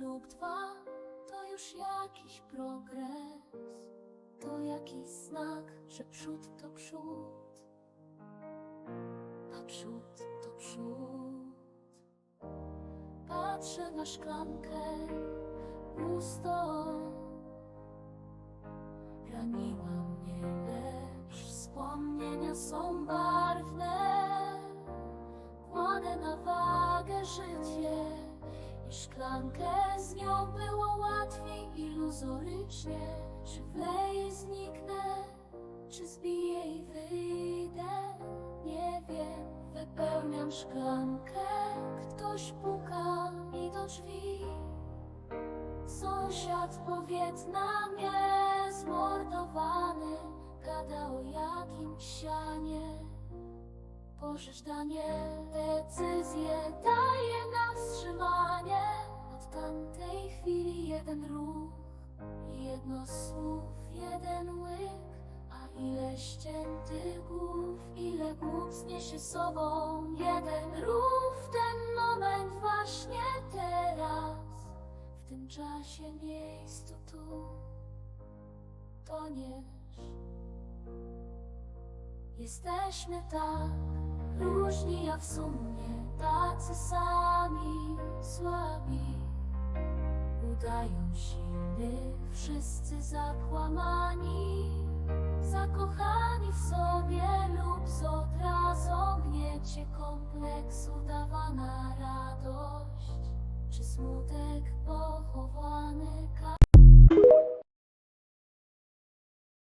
lub dwa to już jakiś progres. To jakiś znak, że przód to przód. A przód to przód. Patrzę na szklankę pustą. Raniła mnie, lecz wspomnienia są barwne. Kładę na szklankę z nią było łatwiej iluzorycznie. Czy wleję, zniknę, czy zbiję i wyjdę? Nie wiem, wypełniam szklankę, ktoś puka mi do drzwi. Sąsiad powietnamie zmordowany Gada o jakimś sianie Pożycz Danie decyzję daje nam jeden ruch Jedno słów, jeden łyk A ile ściętych głów, ile głów zniesie sobą Jeden ruch ten moment właśnie teraz w tym czasie, miejscu tu toniesz. Jesteśmy tak różni, a w sumie tacy sami słabi wszyscy zakłamani, zakochani w sobie lub z odrazą. Gniecie kompleks udawana radość, czy smutek pochowany